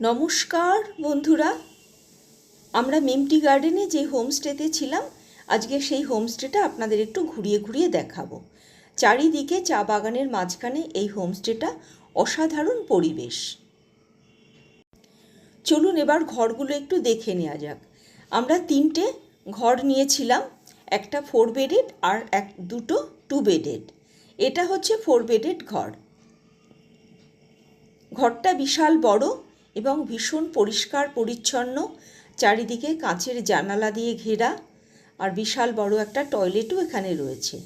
নমস্কার, বন্ধুরা। আমরা মিমটি গার্ডেনে যে হোমস্টেতে ছিলাম, আজকে সেই হোমস্টেটা আপনাদের একটু ঘুরিয়ে ঘুরিয়ে দেখাবো। চারিদিকে চা বাগানের মাঝখানে এই হোমস্টেটা অসাধারণ পরিবেশ। চলুন এবার ঘরগুলো একটু দেখে নেওয়া যাক। আমরা তিনটে ঘর নিয়েছিলাম, একটা ফোর বেডেড আর এক, দুটো টু বেডেড। এটা হচ্ছে ফোর বেডেড ঘর। ঘরটা বিশাল বড় এবং ভীষণ পরিষ্কার, পরিচ্ছন্ন, চারিদিকে কাঁচের জানালা দিয়ে ঘেরা আর বিশাল বড় একটা টয়লেটও এখানে রয়েছে।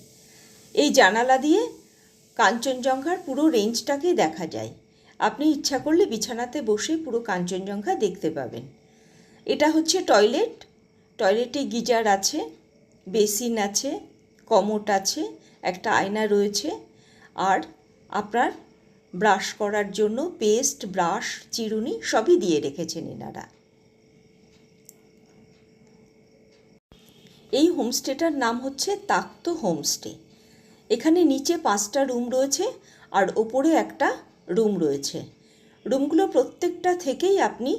এই জানালা দিয়ে কাঞ্চনজঙ্ঘার পুরো রেঞ্জটাকে দেখা যায়। আপনি ইচ্ছা করলে বিছানাতে বসে পুরো কাঞ্চনজঙ্ঘা দেখতে পাবেন। এটা হচ্ছে টয়লেট। টয়লেটে গিজার আছে, বেসিন আছে, কমোট আছে, একটা আয়না রয়েছে। আর আপনার ব্রাশ করার জন্য পেস্ট, ব্রাশ, চিরুনি সবই দিয়ে রেখেছেন এনারা। এই হোমস্টেটার নাম হচ্ছে তাক্ত হোমস্টে। এখানে নিচে পাঁচটা রুম রয়েছে আর ওপরে একটা রুম রয়েছে। রুমগুলো প্রত্যেকটা থেকেই আপনি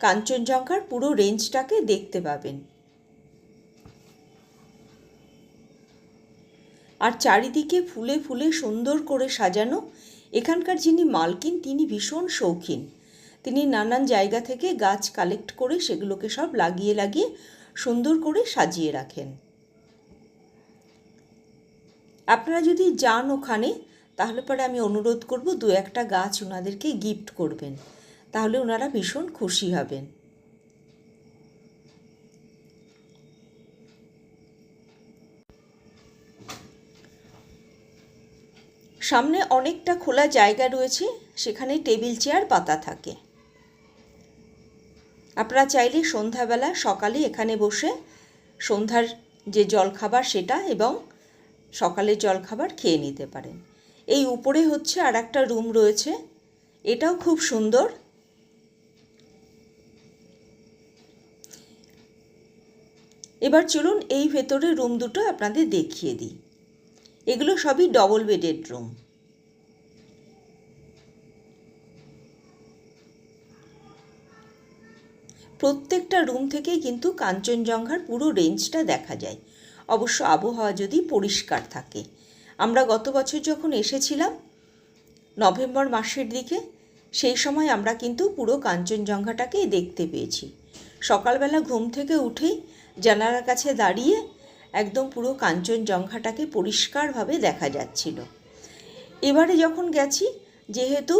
কাঞ্চনজঙ্ঘার পুরো রেঞ্জটাকে দেখতে পাবেন। আর চারিদিকে ফুলে ফুলে সুন্দর করে সাজানো এখানকার যিনি মালকিন, তিনি ভীষণ শৌখিন। তিনি নানান জায়গা থেকে গাছ কালেক্ট করে সেগুলোকে সব লাগিয়ে লাগিয়ে সুন্দর করে সাজিয়ে রাখেন। আপনারা যদি যান ওখানে, তাহলে পরে আমি অনুরোধ করব দু একটা গাছ ওনাদেরকে গিফট করবেন। তাহলে ওনারা ভীষণ খুশি হবেন। সামনে অনেকটা খোলা জায়গা রয়েছে, সেখানে টেবিল চেয়ার, পাতা থাকে। আপনারা চাইলে সন্ধ্যাবেলা সকালে এখানে বসে সন্ধ্যার যে জলখাবার সেটা এবং সকালের জলখাবার খেয়ে নিতে পারেন। এই উপরে হচ্ছে আর একটা রুম রয়েছে, এটাও খুব সুন্দর। এবার চলুন এই ভেতরে রুম দুটো আপনাদের দেখিয়ে দিই। এগুলো সবই ডবল বেডেড রুম প্রত্যেকটা রুম থেকেই কিন্তু কাঞ্চনজঙ্ঘার পুরো রেঞ্জটা দেখা যায়। অবশ্য আবহাওয়া যদি পরিষ্কার থাকে। আমরা গত বছর যখন এসেছিলাম, নভেম্বর মাসের দিকে, সেই সময় আমরা কিন্তু পুরো কাঞ্চনজঙ্ঘাটাকেই দেখতে পেয়েছি। সকালবেলা ঘুম থেকে উঠেই জানালার কাছে দাঁড়িয়ে একদম পুরো কাঞ্চনজঙ্ঘাটাকে পরিষ্কারভাবে দেখা যাচ্ছিল। এবারে যখন গেছি, যেহেতু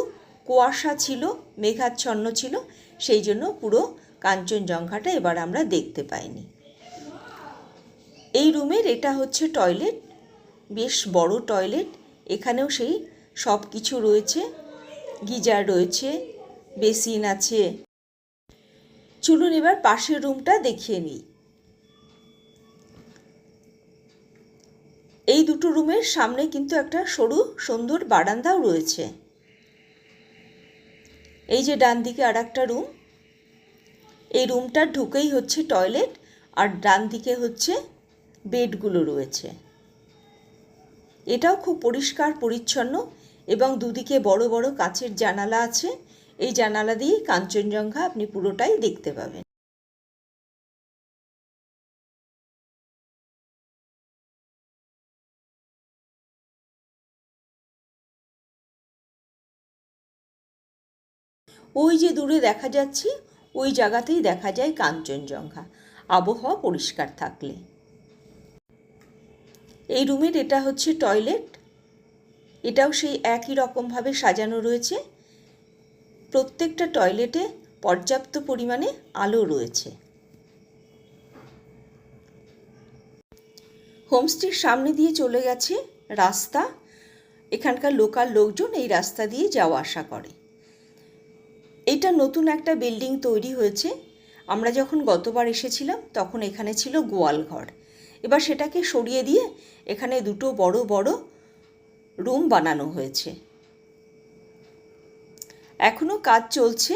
কুয়াশা ছিল, মেঘাচ্ছন্ন ছিল, সেই জন্য পুরো কাঞ্চনজঙ্ঘাটা এবার আমরা দেখতে পাইনি। এই রুমের এটা হচ্ছে টয়লেট, বেশ বড় টয়লেট, এখানেও সেই সব কিছু রয়েছে, গিজার রয়েছে, বেসিন আছে। চলুন এবার পাশের রুমটা দেখিয়ে নিই। এই দুটো রুমের সামনে কিন্তু একটা সরু, সুন্দর বারান্দাও রয়েছে। এই যে ডান দিকে আর একটা রুম, এই রুমটার ঢুকেই হচ্ছে টয়লেট, আর ডান দিকে হচ্ছে বেডগুলো রয়েছে। এটাও খুব পরিষ্কার, পরিচ্ছন্ন এবং দুদিকে বড় বড় কাঁচের জানালা আছে। এই জানালা দিয়েই কাঞ্চনজঙ্ঘা আপনি পুরোটাই দেখতে পাবেন। ওই যে দূরে দেখা যাচ্ছে, ওই জায়গাতেই দেখা যায় কাঞ্চনজঙ্ঘা। আবহাওয়া পরিষ্কার থাকলে। এই রুমের এটা হচ্ছে টয়লেট। এটাও সেই একই রকমভাবে সাজানো রয়েছে। প্রত্যেকটা টয়লেটে পর্যাপ্ত পরিমাণে আলো রয়েছে। হোমস্টের সামনে দিয়ে চলে গেছে রাস্তা। এখানকার লোকাল লোকজন এই রাস্তা দিয়ে যাওয়া আসা করে। এটা নতুন একটা বিল্ডিং তৈরি হয়েছে। আমরা যখন গতবার এসেছিলাম, তখন এখানে ছিল গোয়াল ঘর। এবার সেটাকে সরিয়ে দিয়ে এখানে দুটো বড় বড় রুম বানানো হয়েছে। এখনও কাজ চলছে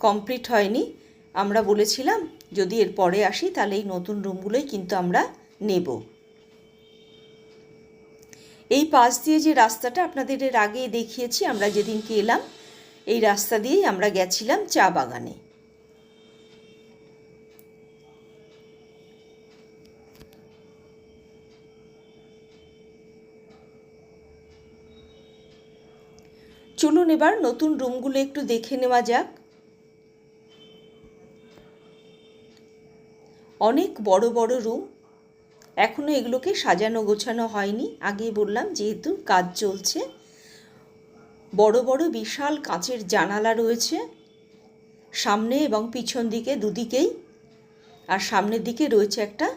কমপ্লিট হয়নি। আমরা বলেছিলাম, যদি এর পরে আসি, তাহলে এই নতুন রুমগুলোই কিন্তু আমরা নেব। এই পাশ দিয়ে যে রাস্তাটা আপনাদের এর আগে দেখিয়েছি, আমরা যেদিনকে এলাম এই রাস্তা দিয়েই আমরা গেছিলাম চা বাগানে। চলুন এবার নতুন রুমগুলো একটু দেখে নেওয়া যাক। অনেক বড় বড় রুম। এখনও এগুলোকে সাজানো গোছানো হয়নি। আগেই বললাম যেহেতু কাজ চলছে। বড় বড় বিশাল কাঁচের জানালা রয়েছে। সামনে এবং পিছন দিকে দুদিকেই আর সামনের দিকে রয়েছে একটা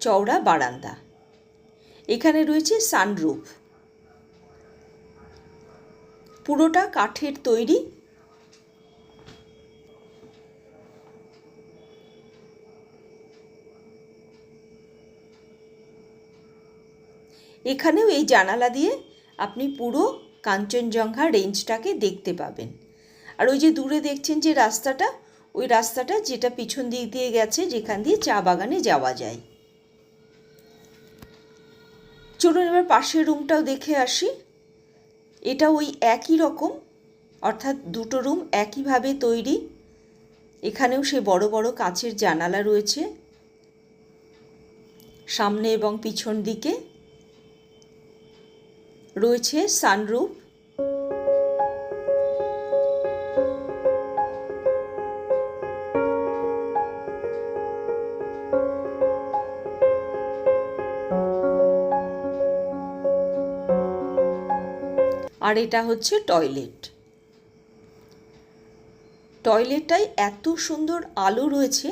চওড়া বারান্দা। এখানে রয়েছে সানরুফ। পুরোটা কাঠের তৈরি। এখানেও এই জানালা দিয়ে আপনি পুরো কাঞ্চনজঙ্ঘা রেঞ্জটাকে দেখতে পাবেন। আর ওই যে দূরে দেখছেন যে রাস্তাটা, ওই রাস্তাটা যেটা পিছন দিক দিয়ে গেছে, যেখান দিয়ে চা বাগানে যাওয়া যায়। চলুন এবার পাশের রুমটাও দেখে আসি। এটা ওই একই রকম, অর্থাৎ দুটো রুম একইভাবে তৈরি। এখানেও সে বড় বড় কাঁচের জানালা রয়েছে, সামনে এবং পিছন দিকে। রয়েছে সানরুফ আর এটা হচ্ছে টয়লেট। টয়লেটটায় এত সুন্দর আলো রয়েছে,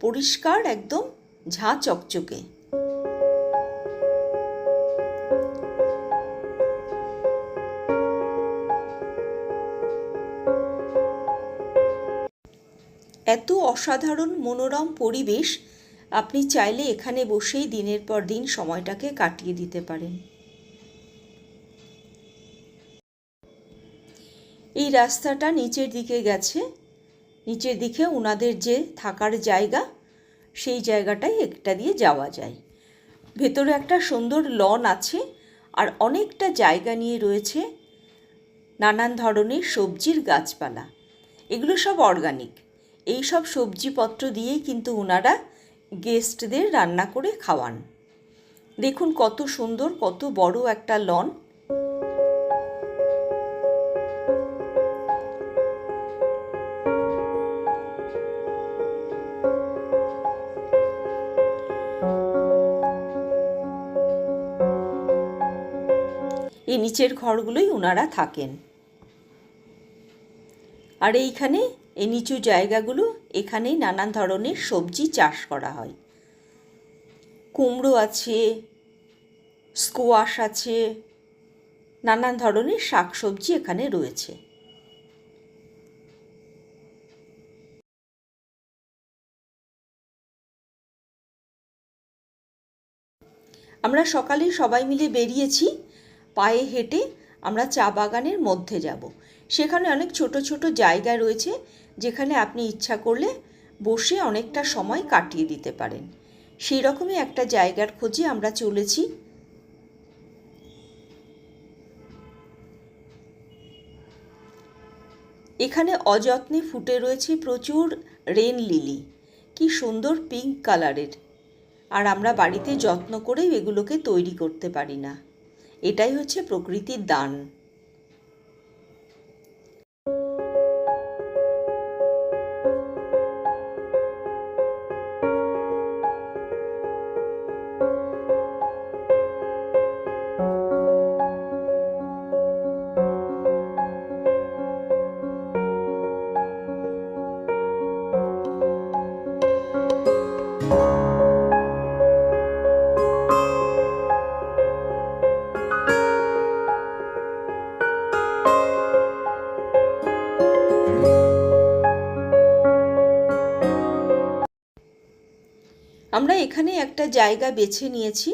পরিষ্কার একদম ঝাঁ চকচকে। এত অসাধারণ মনোরম পরিবেশ, আপনি চাইলে এখানে বসেই দিনের পর দিন সময়টাকে কাটিয়ে দিতে পারেন। এই রাস্তাটা নিচের দিকে গেছে। নিচের দিকে ওনাদের যে থাকার জায়গা, সেই জায়গাটাই একটা দিয়ে যাওয়া যায়। ভেতরে একটা সুন্দর লন আছে আর অনেকটা জায়গা নিয়ে রয়েছে নানান ধরনের সবজির গাছপালা। এগুলো সব অর্গানিক এই সব সবজিপত্র দিয়েই কিন্তু ওনারা গেস্টদের রান্না করে খাওয়ান। দেখুন কত সুন্দর, কত বড় একটা লন। এই নিচের ঘরগুলোই ওনারা থাকেন। আর এইখানে এই নিচু জায়গাগুলো এখানেই নানান ধরনের সবজি চাষ করা হয়। কুমড়ো আছে, স্কোয়াশ আছে, নানান ধরনের শাক সবজি এখানে রয়েছে। আমরা সকালে সবাই মিলে বেরিয়েছি, পায়ে হেঁটে আমরা চা বাগানের মধ্যে যাব। সেখানে অনেক ছোট ছোট জায়গা রয়েছে যেখানে আপনি ইচ্ছা করলে বসে অনেকটা সময় কাটিয়ে দিতে পারেন। সেই রকমই একটা জায়গার খোঁজে আমরা চলেছি। এখানে অযত্নে ফুটে রয়েছে প্রচুর রেন লিলি। কি সুন্দর পিঙ্ক কালারের। আর আমরা বাড়িতে যত্ন করেও এগুলোকে তৈরি করতে পারি না। এটাই হচ্ছে প্রকৃতির দান। আমরা এখানে একটা জায়গা বেছে নিয়েছি।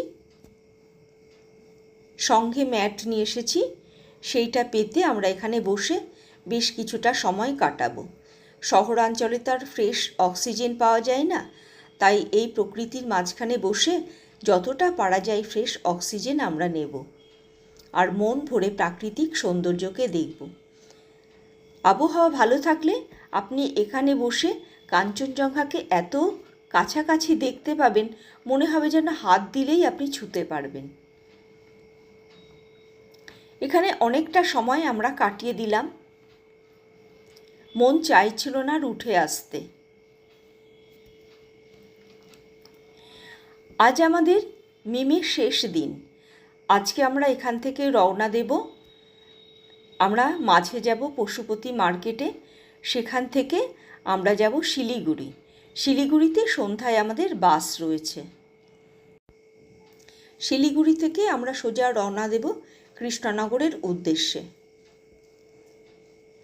সঙ্গে ম্যাট নিয়ে এসেছি। সেইটা পেতে আমরা এখানে বসে বেশ কিছুটা সময় কাটাবো। শহরাঞ্চলে তার ফ্রেশ অক্সিজেন পাওয়া যায় না। তাই এই প্রকৃতির মাঝখানে বসে যতটা পারা যায় ফ্রেশ অক্সিজেন আমরা নেব। আর মন ভরে প্রাকৃতিক সৌন্দর্যকে দেখব। আবহাওয়া ভালো থাকলে আপনি এখানে বসে কাঞ্চনজঙ্ঘাকে এত কাছাকাছি দেখতে পাবেন, মনে হবে যেন হাত দিলেই আপনি ছুতে পারবেন। এখানে অনেকটা সময় আমরা কাটিয়ে দিলাম। মন চাইছিল না উঠে আসতে। আজ আমাদের মিমের শেষ দিন। আজকে আমরা এখান থেকে রওনা দেব। আমরা মাঝে যাব পশুপতি মার্কেটে। সেখান থেকে আমরা যাব শিলিগুড়ি। শিলিগুড়িতে সন্ধ্যায় আমাদের বাস রয়েছে। শিলিগুড়ি থেকে আমরা সোজা রওনা দেব কৃষ্ণনগরের উদ্দেশ্যে।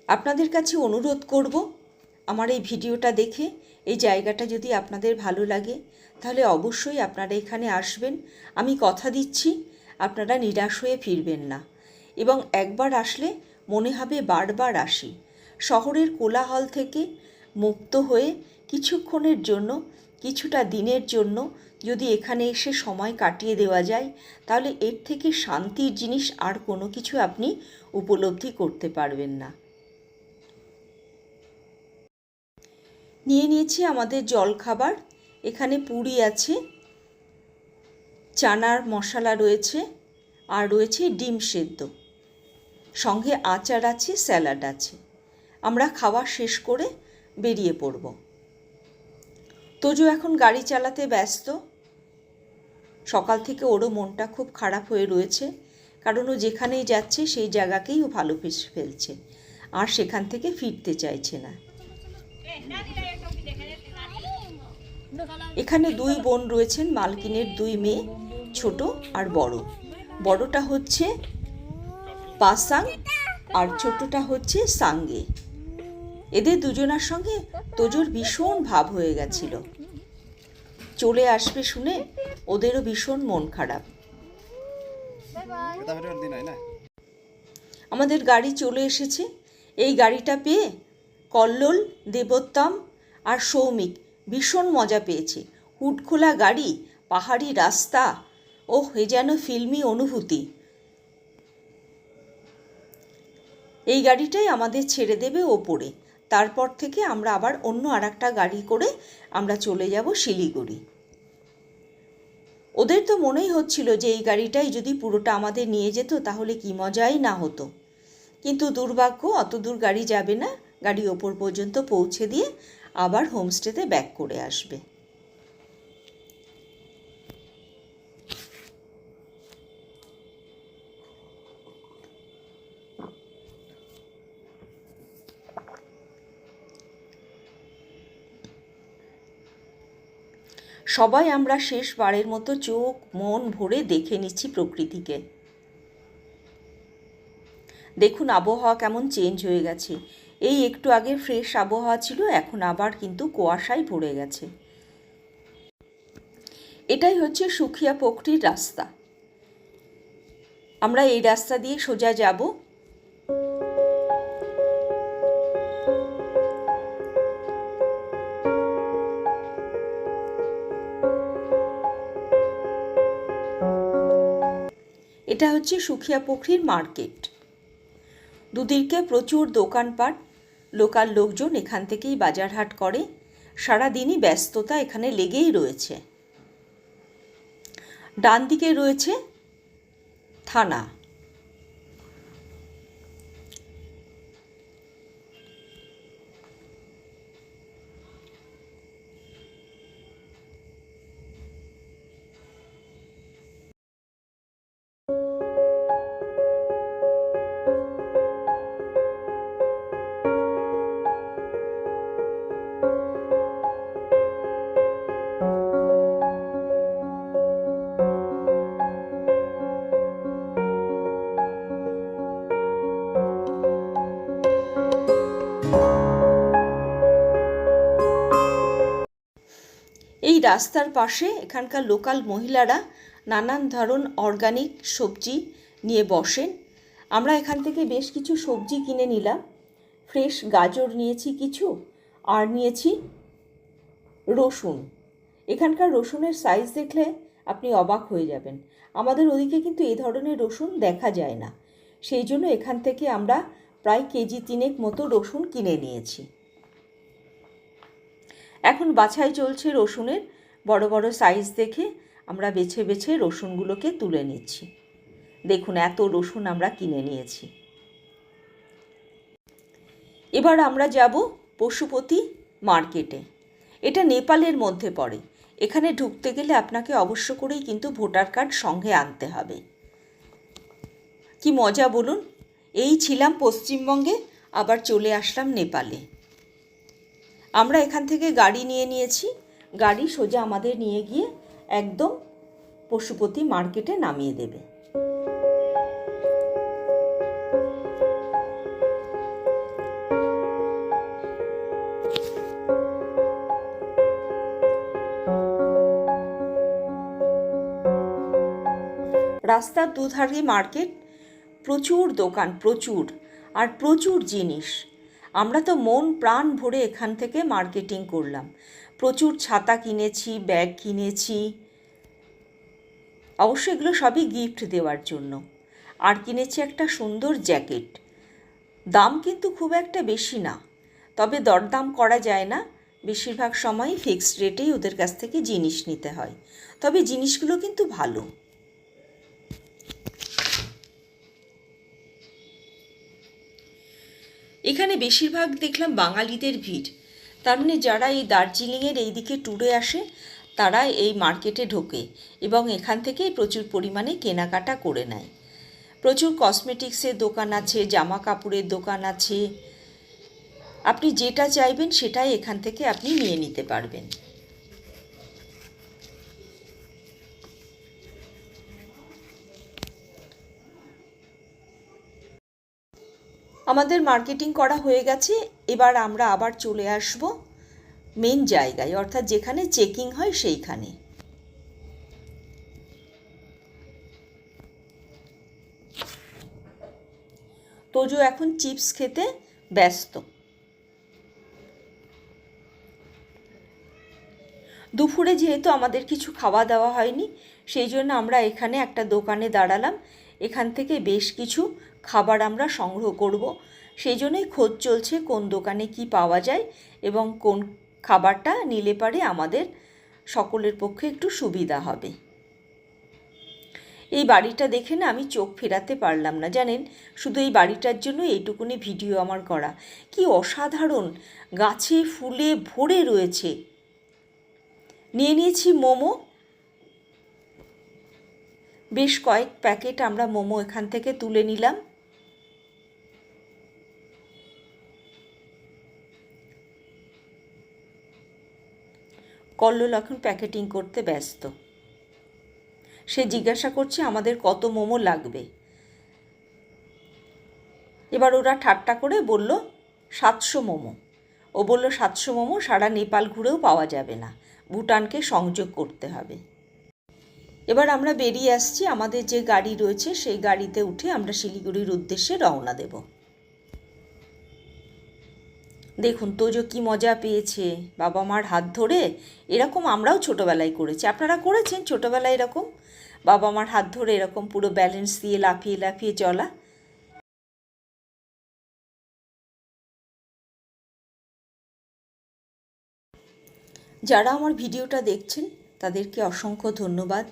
আপনাদের কাছে অনুরোধ করব আমার এই ভিডিওটা দেখে, এই জায়গাটা যদি আপনাদের ভালো লাগে, তাহলে অবশ্যই আপনারা এখানে আসবেন। আমি কথা দিচ্ছি, আপনারা নিরাশ হয়ে ফিরবেন না। এবং একবার আসলে মনে হবে বারবার আসি। শহরের কোলাহল থেকে মুক্ত হয়ে কিছুক্ষণের জন্য, কিছুটা দিনের জন্য যদি এখানে এসে সময় কাটিয়ে দেওয়া যায়, তাহলে এর থেকে শান্তির জিনিস আর কোনো কিছু আপনি উপলব্ধি করতে পারবেন না। নিয়ে নিয়েছি আমাদের জলখাবার। এখানে পুরি আছে, চানার মশলা রয়েছে, আর রয়েছে ডিম সেদ্ধ। সঙ্গে আচার আছে, স্যালাড আছে। আমরা খাওয়া শেষ করে বেরিয়ে পড়ব। তোজো এখন গাড়ি চালাতে ব্যস্ত। সকাল থেকে ওরও মনটা খুব খারাপ হয়ে রয়েছে, কারণ ও যেখানেই যাচ্ছে সেই জায়গাকেই ও ভালোবেসে ফেলছে, আর সেখান থেকে ফিরতে চাইছে না। এখানে দুই বোন রয়েছেন, মালকিনের দুই মেয়ে, ছোট আর বড়। বড়টা হচ্ছে পাসাং আর ছোটটা হচ্ছে সাঙ্গে। এদের দুজনার সঙ্গে তোজোর ভীষণ ভাব হয়ে গেছিল। চলে আসবে শুনে ওদেরও ভীষণ মন খারাপ। আমাদের গাড়ি চলে এসেছে। এই গাড়িটা পেয়ে কল্লোল, দেবোত্তম আর সৌমিক ভীষণ মজা পেয়েছে। হুটখোলা গাড়ি, পাহাড়ি রাস্তা ও এ যেন ফিল্মি অনুভূতি। এই গাড়িটাই আমাদের ছেড়ে দেবে ওপরে। তারপর থেকে আমরা আবার অন্য আর গাড়ি করে আমরা চলে যাব শিলিগুড়ি। ওদের তো মনেই হচ্ছিল যে এই গাড়িটাই যদি পুরোটা আমাদের নিয়ে যেত তাহলে কি মজাই না হতো। কিন্তু দুর্ভাগ্য, অত দূর গাড়ি যাবে না, গাড়ি ওপর পর্যন্ত পৌঁছে দিয়ে আবার হোমস্টেতে ব্যাক করে আসবে। সবাই আমরা শেষবারের মতো চোখ, মন ভরে দেখে নিচ্ছি প্রকৃতিকে। দেখুন, আবহাওয়া কেমন চেঞ্জ হয়ে গেছে। এই একটু আগে ফ্রেশ আবহাওয়া ছিল, এখন আবার কিন্তু কুয়াশায় ভরে গেছে। এটাই হচ্ছে সুখিয়া পোখরির রাস্তা। আমরা এই রাস্তা দিয়ে সোজা যাব। এটা হচ্ছে সুখিয়া পুখরির মার্কেট। দুদিকে প্রচুর দোকানপাট, লোকাল লোকজন এখান থেকেই বাজারহাট করে, সারাদিনই ব্যস্ততা এখানে লেগেই রয়েছে। ডান দিকে রয়েছে থানা। রাস্তার পাশে এখানকার লোকাল মহিলারা নানান ধরন অর্গানিক সবজি নিয়ে বসেন। আমরা এখান থেকে বেশ কিছু সবজি কিনে নিলাম। ফ্রেশ গাজর নিয়েছি কিছু, আর নিয়েছি রসুন। এখানকার রসুনের সাইজ দেখলে আপনি অবাক হয়ে যাবেন। আমাদের ওদিকে কিন্তু এই ধরনের রসুন দেখা যায় না। সেই জন্য এখান থেকে আমরা প্রায় কেজি তিনেক মতো রসুন কিনে নিয়েছি। এখন বাছাই চলছে রসুনের। বড় বড় সাইজ দেখে আমরা বেছে বেছে রসুনগুলোকে তুলে নিচ্ছি। দেখুন এত রসুন আমরা কিনে নিয়েছি। এবার আমরা যাব পশুপতি মার্কেটে এটা নেপালের মধ্যে পড়ে। এখানে ঢুকতে গেলে আপনাকে অবশ্য করেই কিন্তু ভোটার কার্ড সঙ্গে আনতে হবে। কি মজা বলুন, এই ছিলাম পশ্চিমবঙ্গে, আবার চলে আসলাম নেপালে। আমরা এখান থেকে গাড়ি নিয়ে নিয়েছি। গাড়ি সোজা আমাদের নিয়ে গিয়ে একদম পশুপতি মার্কেটে নামিয়ে দেবে। রাস্তার দুধারে মার্কেট, প্রচুর দোকান, প্রচুর, আর প্রচুর জিনিস। আমরা তো মন প্রাণ ভরে এখান থেকে মার্কেটিং করলাম। প্রচুর ছাতা কিনেছি, ব্যাগ কিনেছি। অবশ্য এগুলো সবই গিফট দেওয়ার জন্য। আর কিনেছি একটা সুন্দর জ্যাকেট দাম কিন্তু খুব একটা বেশি না। তবে দরদাম করা যায় না। বেশিরভাগ সময়ই ফিক্সড রেটেই ওদের কাছ থেকে জিনিস নিতে হয়। তবে জিনিসগুলো কিন্তু ভালো। এখানে বেশিরভাগ দেখলাম বাঙালিদের ভিড়। তার মানে যারা এই দার্জিলিংয়ের এই দিকে ট্যুরে আসে তারা এই মার্কেটে ঢোকে এবং এখান থেকে প্রচুর পরিমাণে কেনাকাটা করে নেয়। প্রচুর কসমেটিক্সের দোকান আছে, জামা কাপড়ের দোকান আছে। আপনি যেটা চাইবেন সেটাই এখান থেকে আপনি নিয়ে নিতে পারবেন। আমাদের মার্কেটিং করা হয়ে গেছে, এবার আমরা আবার চলে আসব মেন জায়গায়, অর্থাৎ যেখানে চেকিং হয় সেইখানে। তোজো এখন চিপস খেতে ব্যস্ত। দুপুরে যেহেতু আমাদের কিছু খাওয়া দাওয়া হয়নি, সেই জন্য আমরা এখানে একটা দোকানে দাঁড়ালাম। এখান থেকে বেশ কিছু খাবার আমরা সংগ্রহ করব। সেই জন্যই খোঁজ চলছে কোন দোকানে কি পাওয়া যায় এবং কোন খাবারটা নিলে পারে আমাদের সকলের পক্ষে একটু সুবিধা হবে। এই বাড়িটা দেখে না আমি চোখ ফেরাতে পারলাম না, জানেন? শুধু এই বাড়িটার জন্য এইটুকুনি ভিডিও আমার করা। কি অসাধারণ! গাছে ফুলে ভরে রয়েছে। নিয়ে নিয়েছি মোমো। বেশ কয়েক প্যাকেট আমরা মোমো এখান থেকে তুলে নিলাম। কল্লোল এখন প্যাকেটিং করতে ব্যস্ত। সে জিজ্ঞাসা করছে, আমাদের কত মোমো লাগবে? এবার ওরা ঠাট্টা করে বলল, সাতশো মোমো। ও বলল, সাতশো মোমো সারা নেপাল ঘুরেও পাওয়া যাবে না। ভুটানকে সংযোগ করতে হবে। এবার আমরা বেরিয়ে আসছি। আমাদের যে গাড়ি রয়েছে, সেই গাড়িতে উঠে আমরা শিলিগুড়ির উদ্দেশ্যে রওনা দেব। দেখুন তোজো কি মজা পেয়েছে, বাবা মার হাত ধরে, এরকম আমরাও ছোটোবেলায় করেছি। আপনারা করেছেন ছোটোবেলায় এরকম? বাবা মার হাত ধরে এরকম পুরো ব্যালেন্স দিয়ে লাফিয়ে লাফিয়ে চলা? যারা আমার ভিডিওটা দেখছেন, তাদেরকে অসংখ্য ধন্যবাদ।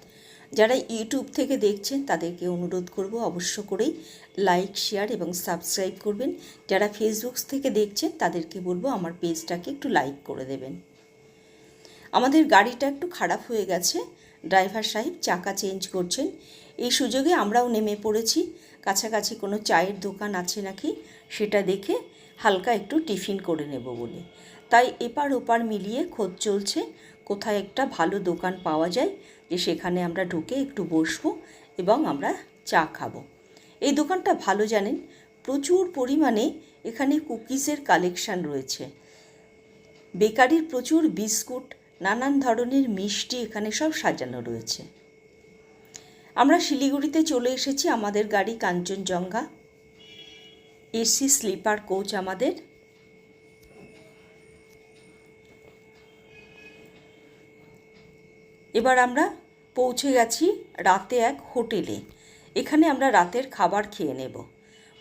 যারা ইউটিউব থেকে দেখছেন, তাদেরকে অনুরোধ করব অবশ্য করেই লাইক, শেয়ার এবং সাবস্ক্রাইব করবেন। যারা ফেসবুক থেকে দেখছেন, তাদেরকে বলব আমার পেজটাকে একটু লাইক করে দেবেন। আমাদের গাড়িটা একটু খারাপ হয়ে গেছে। ড্রাইভার সাহেব চাকা চেঞ্জ করছেন। এই সুযোগে আমরাও নেমে পড়েছি। কাছাকাছি কোনো চায়ের দোকান আছে নাকি, সেটা দেখে হালকা একটু টিফিন করে নেব বলে। তাই এপার ওপার মিলিয়ে খোঁজ চলছে। কোথায় একটা ভালো দোকান পাওয়া যায়। যে সেখানে আমরা ঢুকে একটু বসবো এবং আমরা চা খাব। এই দোকানটা ভালো জানেন, প্রচুর পরিমাণে এখানে কুকিজের কালেকশান রয়েছে। বেকারির প্রচুর বিস্কুট, নানান ধরনের মিষ্টি এখানে সব সাজানো রয়েছে। আমরা শিলিগুড়িতে চলে এসেছি আমাদের গাড়ি কাঞ্চনজঙ্ঘা। এসি স্লিপার কোচ আমাদের। এবার আমরা পৌঁছে গেছি রাতে এক হোটেলে। এখানে আমরা রাতের খাবার খেয়ে নেব।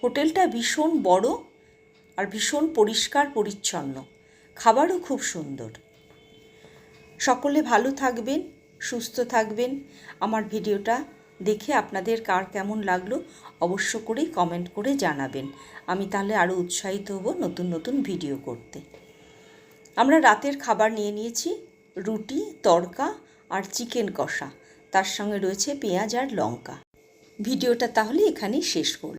হোটেলটা ভীষণ বড় আর ভীষণ পরিষ্কার পরিচ্ছন্ন। খাবারও খুব সুন্দর। সকলে ভালো থাকবেন, সুস্থ থাকবেন। আমার ভিডিওটা দেখে আপনাদের কার কেমন লাগল অবশ্য করেই কমেন্ট করে জানাবেন। আমি তাহলে আরও উৎসাহিত হব নতুন নতুন ভিডিও করতে। আমরা রাতের খাবার নিয়ে নিয়েছি, রুটি তড়কা আর চিকেন কষা। তার সঙ্গে রয়েছে পেঁয়াজ আর লঙ্কা। ভিডিওটা তাহলে এখানেই শেষ করব